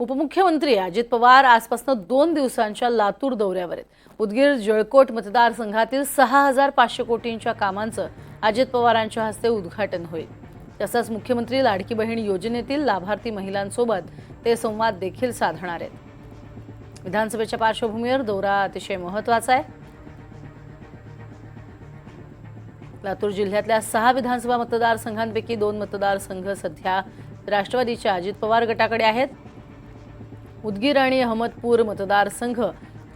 उपमुख्यमंत्री अजित पवार आजपासून दोन दिवसांच्या लातूर दौऱ्यावर आहेत. उदगीर जळकोट मतदारसंघातील सहा हजार पाचशे कोटींच्या कामांचं अजित पवारांच्या हस्ते उद्घाटन होईल. तसंच मुख्यमंत्री लाडकी बहीण योजनेतील लाभार्थी महिलांसोबत ते संवाद देखील साधणार आहेत. विधानसभेच्या पार्श्वभूमीवर दौरा अतिशय महत्त्वाचा आहे. लातूर जिल्ह्यातल्या सहा विधानसभा मतदारसंघांपैकी दोन मतदारसंघ सध्या राष्ट्रवादीच्या अजित पवार गटाकडे आहेत. उदगीर आणि अहमदपूर मतदारसंघ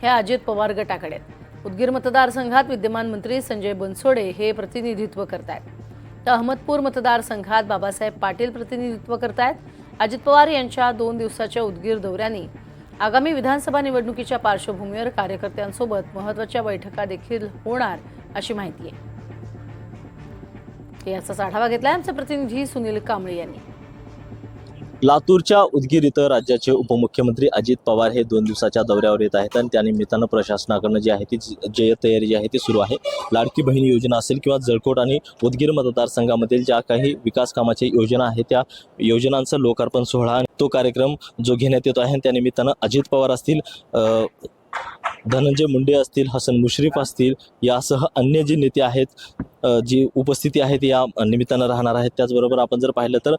हे अजित पवार गटाकडे आहेत. उदगीर मतदारसंघात विद्यमान मंत्री संजय बनसोडे हे प्रतिनिधित्व करतायत. तर अहमदपूर मतदारसंघात बाबासाहेब पाटील प्रतिनिधित्व करतायत. अजित पवार यांच्या दोन दिवसाच्या उदगीर दौऱ्यांनी आगामी विधानसभा निवडणुकीच्या पार्श्वभूमीवर कार्यकर्त्यांसोबत महत्त्वाच्या बैठका देखील होणार अशी माहिती आहे. याचाच आढावा घेतलाय आमचे प्रतिनिधी सुनील कांबळे यांनी. लातूरच्या उदगीर इथं राज्याचे उपमुख्यमंत्री अजित पवार हे दोन दिवसाच्या दौऱ्यावर येत आहेत आणि त्यानिमित्तानं प्रशासनाकडनं जी आहे ती जे तयारी जी आहे ती सुरू आहे. लाडकी बहीण योजना असेल किंवा जळकोट आणि उदगीर मतदारसंघामधील ज्या काही विकास कामाच्या योजना आहेत त्या योजनांचं लोकार्पण सोहळा आणि तो कार्यक्रम जो घेण्यात येतो आहे आणि त्यानिमित्तानं अजित पवार असतील धनंजय मुंडे असतील हसन मुश्रीफ असतील यासह अन्य जे नेते आहेत जी उपस्थिती आहेत या निमित्तानं राहणार आहेत. त्याचबरोबर आपण जर पाहिलं तर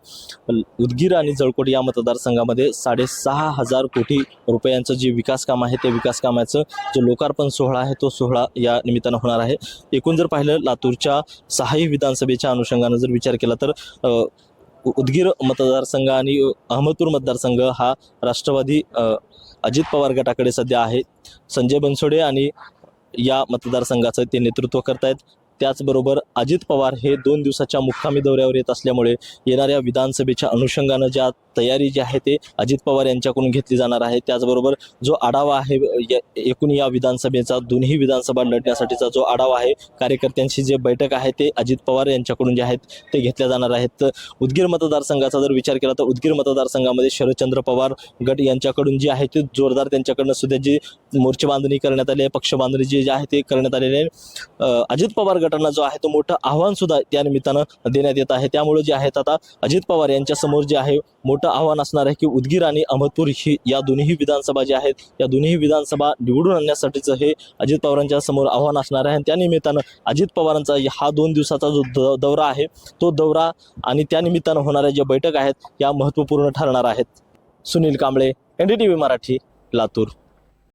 उदगीर आणि जळकोट या मतदारसंघामध्ये साडेसहा हजार कोटी रुपयांचं जे विकास काम आहे ते विकास कामाचं जो लोकार्पण सोहळा आहे तो सोहळा या निमित्तानं होणार आहे. एकूण जर पाहिलं लातूरच्या सहाही विधानसभेच्या अनुषंगानं जर विचार केला तर उदगीर मतदारसंघ आणि अहमदपूर मतदारसंघ हा राष्ट्रवादी अजित पवार गटाकडे सध्या आहे. संजय बनसोडे आणि या मतदारसंघाचं ते नेतृत्व करतायत. त्याचबरोबर अजित पवार हे दोन दिवसाच्या मुक्कामी दौऱ्यावर येत असल्यामुळे येणाऱ्या विधानसभेच्या अनुषंगानं ज्या तयारी जी आहे ते अजित पवार यांच्याकडून घेतली जाणार आहे. त्याचबरोबर जो आढावा आहे एकूण या विधानसभेचा दोन्ही विधानसभा लढण्यासाठीचा जो आढावा आहे कार्यकर्त्यांशी जे बैठक आहे ते अजित पवार यांच्याकडून जे आहेत ते घेतल्या जाणार आहेत. तर उदगीर मतदारसंघाचा जर विचार केला तर उदगीर मतदारसंघामध्ये शरदचंद्र पवार गट यांच्याकडून जे आहे ते जोरदार त्यांच्याकडनं सुद्धा जी मोर्चे बांधणी करण्यात आली आहे. पक्ष बांधणी जी आहे ते करण्यात आलेली आहे. अजित पवार गटांना जो आहे तो मोठं आव्हान सुद्धा त्या निमित्तानं देण्यात येत आहे. त्यामुळे जे आहेत आता अजित पवार यांच्यासमोर जे आहे मोठं आव्हान असणार आहे की उदगीर आणि अहमदपूर ही या दोन्ही विधानसभा ज्या आहेत या दोन्ही विधानसभा निवडून आणण्यासाठीचं हे अजित पवारांच्या समोर आव्हान असणार आहे. आणि त्या निमित्तानं अजित पवारांचा हा दोन दिवसाचा जो द- दौरा आहे तो दौरा आणि त्यानिमित्तानं होणाऱ्या ज्या बैठक आहेत या महत्त्वपूर्ण ठरणार आहेत. Sunil Kamble N D T V Marathi Latur.